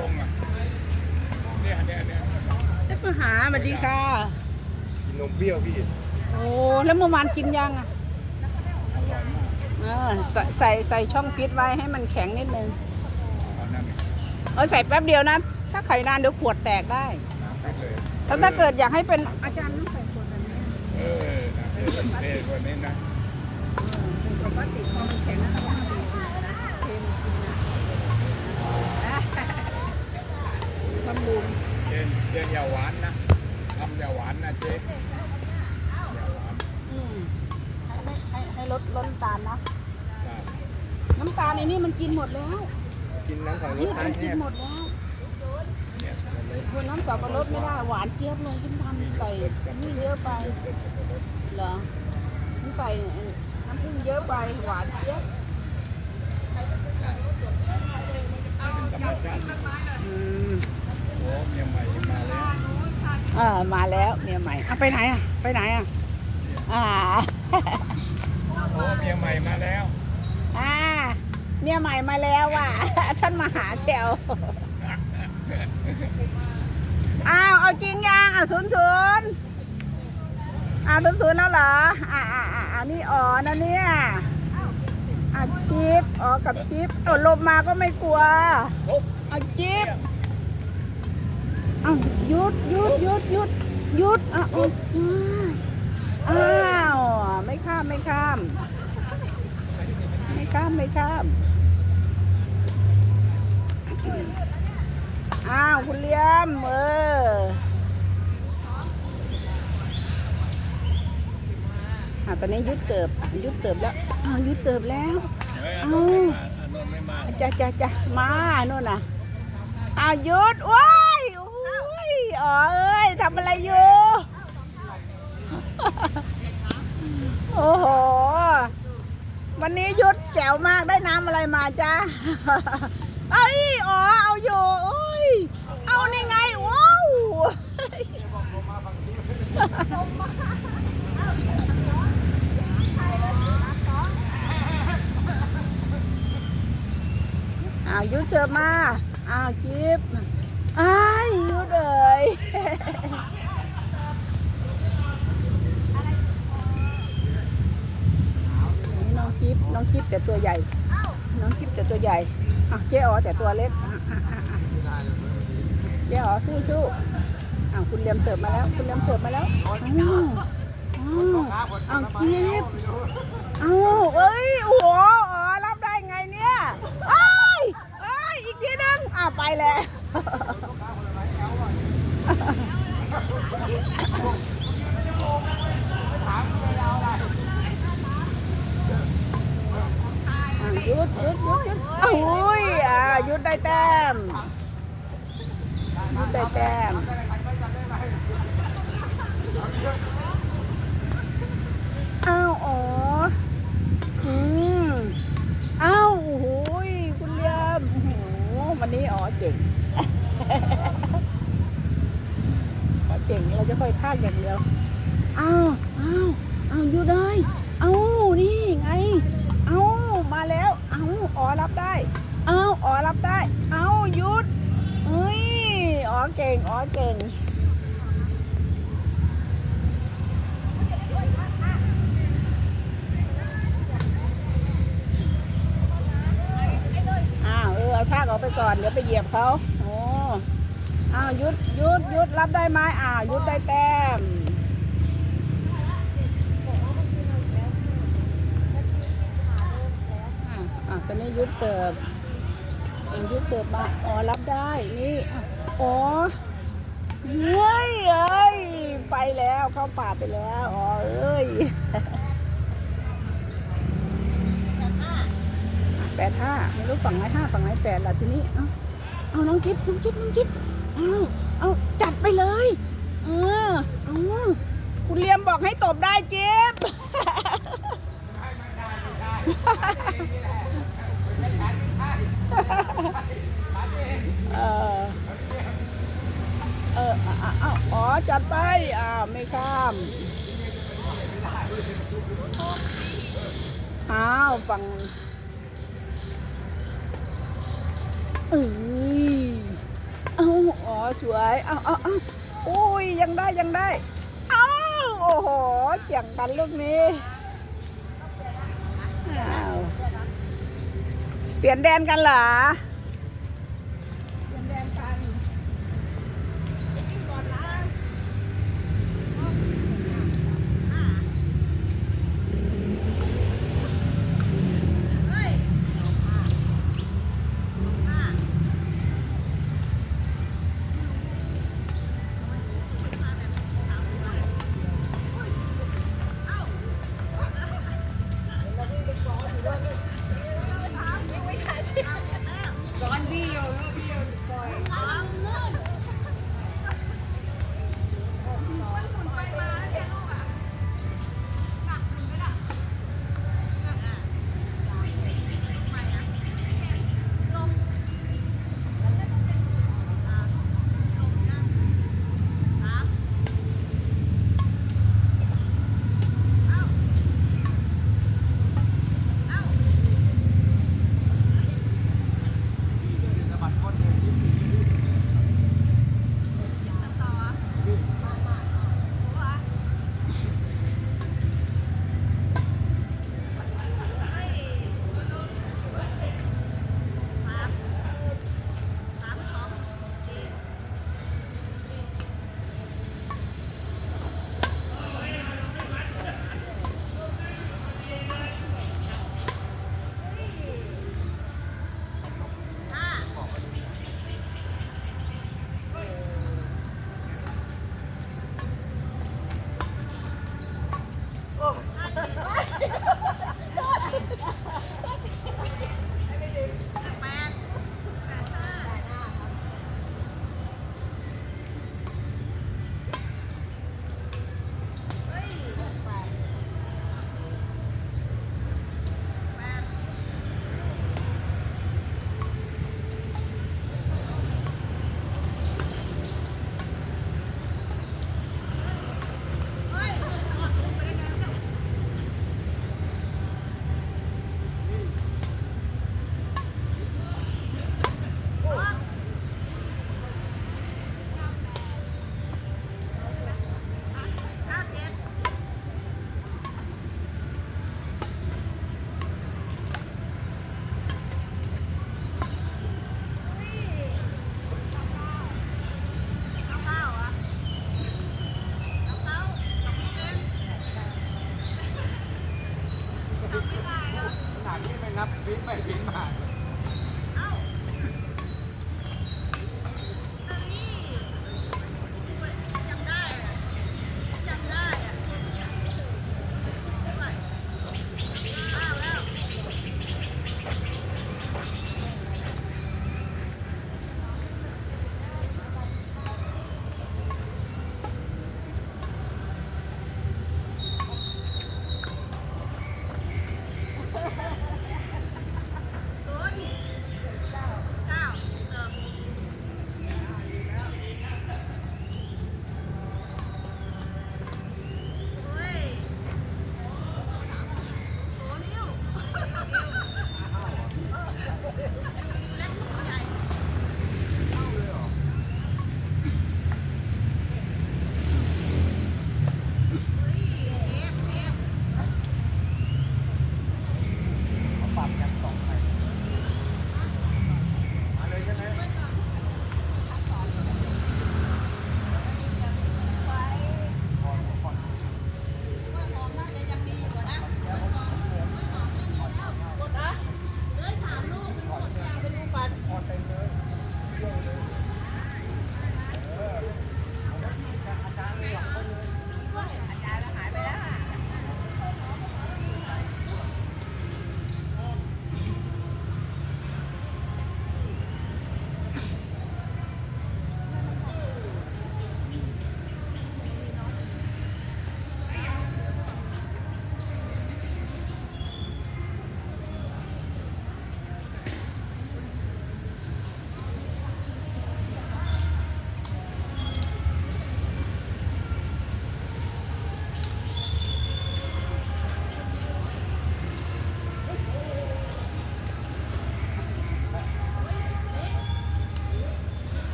ลงอะเนี่ยเนี่ยเนี่ยเอ๊ะมาหาสวัสดีค่ะ กินนมเปรี้ยวพี่โอ้แล้วเมื่อวานกินยังอะอร่อยมากเออใส่ใส่ใส่ช่องฟิตไว้ให้มันแข็งนิดนึงเอานั่นเออใส่แป๊บเดียวนะ ถ้าไข่นานเดี๋ยวขวดแตกได้น้ำฟิตเลยถ้าถ้าเกิดอยากให้เป็นอาจารย์ต้องใส่ขวดแบบนี้เออนะเออเออคนนี้นะ ปกติพอมันแข็งแล้ว บำรุงเจนเจนอย่าหวานนะทำอย่าหวานนะเจ๊อย่าหวานอืมให้ให้ให้ลดลดน้ำตาลนะ ได้น้ำตาลในนี่มันกินหมดแล้วกินน้ำสังรนี่สมันแห้กินงหมดแล้วเนี่ยคนน้ำสับปะรดไม่ได้หวานเจี๊ยบเลยกินทำใส่นี่เยอะไปเหรอมันใส่น้ำผึ้งเยอะไปหวานเจี๊ยบเป็นธรรมชาติอืมโอ้ เมียใหม่มาแล้วเออมาแล้วเมียใหม่เอาไปไหนอะไปไหนอะอ่าโอ้เมียใหม่มาแล้วอ่าเมียใหม่มาแล้วว่ะท่านมาหาเชลอ้าวเอาจริงยังอะศูนย์ศูนย์อ่าศูนย์ศูนย์แล้วเหรออ่าอ่าอ่าอ่านี่อ๋อนะเนี่ยอะจิ๊บอ๋อกับจิ๊บเอาลมมาก็ไม่กลัวทุบเอาจิ๊บ เอาหยุดหยุดหยุดหยุดหยุดอะเอาอ้าวไม่ข้ามไม่ข้าม ไม่ข้ามไม่ข้ามอ้าวคุณเลี้ยมเอออ่าตอนนี้ยุดเสิร์ฟยุดเสิร์ฟแล้วอ้าวยุดเสิร์ฟแล้วเฮ้ยอานนท์ไม่มาอานนท์ไม่มาจ้าจ้าจ้ามาโน่นน่ะอ้าวหยุดว้ายโอ๋อเอ้ยทำอะไรอยู่ โอ้โห วันนี้ยุดแจ๋วมากได้น้ำอะไรมาจ้าเอาอีอ๋อเอาอยู่โอ้ยเอานี่ไงว้าวอ้าวยุดเจอมาอ้าวกิฟอ้ายยุดเลย นี่น้องกิฟน้องกิฟแต่ตัวใหญ่ น้องกิฟแต่ตัวใหญ่อะเจ๊อ๋อแต่ตัวเล็กเจ๊อ๋อสู้สู้อ้าวคุณเลียมเสิร์ฟมาแล้ว คุณเลียมเสิร์ฟมาแล้วอ้าวอ้าวอ้าวกิฟอ้าวเอ้ยโอ้โหอ๋อรับได้ไงเนี่ยเอ้ยเอ้ยอีกทีนึงอะไปแล้ว อะหยุดหยุดหยุดหยุดโอ้ยอะหยุดได้แต้ม หยุดได้แต้มอ้าวอ๋ออืมอ้าวโอ้โหยคุณเลียมโอ้โหวันนี้อ๋อเก่งอ๋อเก่งเราจะค่อยพากอย่างเดียวอ้าวอ้าวอ้าวหยุดเลยเอ้านี่ไงเอามาแล้วเอาอ๋อรับได้เอาอ๋อรับได้ เอาหยุดเฮ้ย อ๋อเก่ง อ๋อเก่ง อ้าว เออ เอาทากออกไปก่อน เดี๋ยวไปเหยียบเขาโอ้อ้าวยุดยุดยุดรับได้ไหมอ้าวยุดได้แต้มอะอะตอนนี้ยุดเสิร์ฟยุดเสิร์ฟมาอ๋อรับได้ นี่ อ๋อเฮ้ยเอ้ย ไปแล้วเข้าป่าไปแล้วอ๋อเอ้ยแปดห้าไม่รู้ฝั่งไหนห้าฝั่งไหนแปดล่ะทีนี้ เอาเอาน้องกิ๊บน้องกิ๊บน้องกิ๊บเอาเอาจัดไปเลย เออเอาคุณเลียมบอกให้ตบได้จิ๊บ เออเอออะอะอะอ๋อ จัดไป อ่า ไม่ข้ามอ้าวฟั งเอ้ยสวยเอาเอาเอาอุ้ยยังได้ยังได้เอาโอ้โหเจียงกันลูกนี้อ้าวเปลี่ยนแดนกันเหรอ